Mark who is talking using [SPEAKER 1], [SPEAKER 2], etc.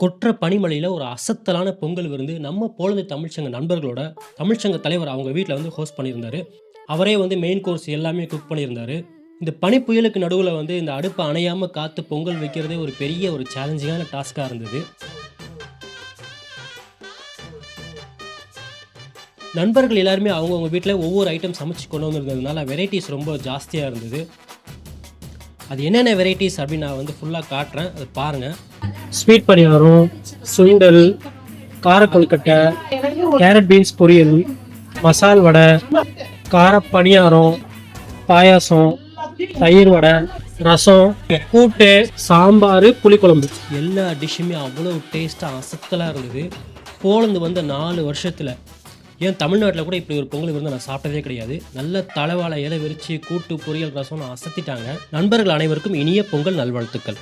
[SPEAKER 1] கொற்ற பனிமலையில் ஒரு அசத்தலான பொங்கல் விருந்து நம்ம போலந்து தமிழ்ச்சங்க நண்பர்களோட தமிழ்ச்சங்க தலைவர் அவங்க வீட்டில் வந்து ஹோஸ்ட் பண்ணியிருந்தாரு. அவரே வந்து மெயின் கோர்ஸ் எல்லாமே குக் பண்ணியிருந்தாரு. இந்த பனி புயலுக்கு நடுவில் வந்து இந்த அடுப்பை அணையாமல் காத்து பொங்கல் வைக்கிறதே ஒரு பெரிய ஒரு சேலஞ்சிங்கான டாஸ்காக இருந்தது. நண்பர்கள் எல்லாருமே அவங்கவுங்க வீட்டில் ஒவ்வொரு ஐட்டம் சமைச்சு கொண்டு வந்திருந்ததுனால வெரைட்டிஸ் ரொம்ப ஜாஸ்தியாக இருந்தது. அது என்னென்ன வெரைட்டிஸ் அப்படின்னு நான் வந்து ஃபுல்லாக காட்டுறேன். அது பாருங்கள் ஸ்வீட் பணியாரம் சுண்டல் கார கொல்கட்டை கேரட் பீன்ஸ் பொரியல் மசால் வடை கார பணியாரம் பாயாசம் தயிர் வடை ரசம் கூட்டு சாம்பார் புளிக்குழம்பு. எல்லா டிஷ்ஷுமே அவ்வளோ டேஸ்ட்டாக அசத்தலாக இருந்தது. போலந்து வந்த நாலு வருஷத்தில் ஏன் தமிழ்நாட்டில் கூட இப்படி ஒரு பொங்கல் விருந்து நான் சாப்பிட்டதே கிடையாது. நல்ல தலைவாழை இலை விரிச்சு கூட்டு பொரியல் ரசம்னு அசத்திட்டாங்க. நண்பர்கள் அனைவருக்கும் இனிய பொங்கல் நல்வாழ்த்துக்கள்.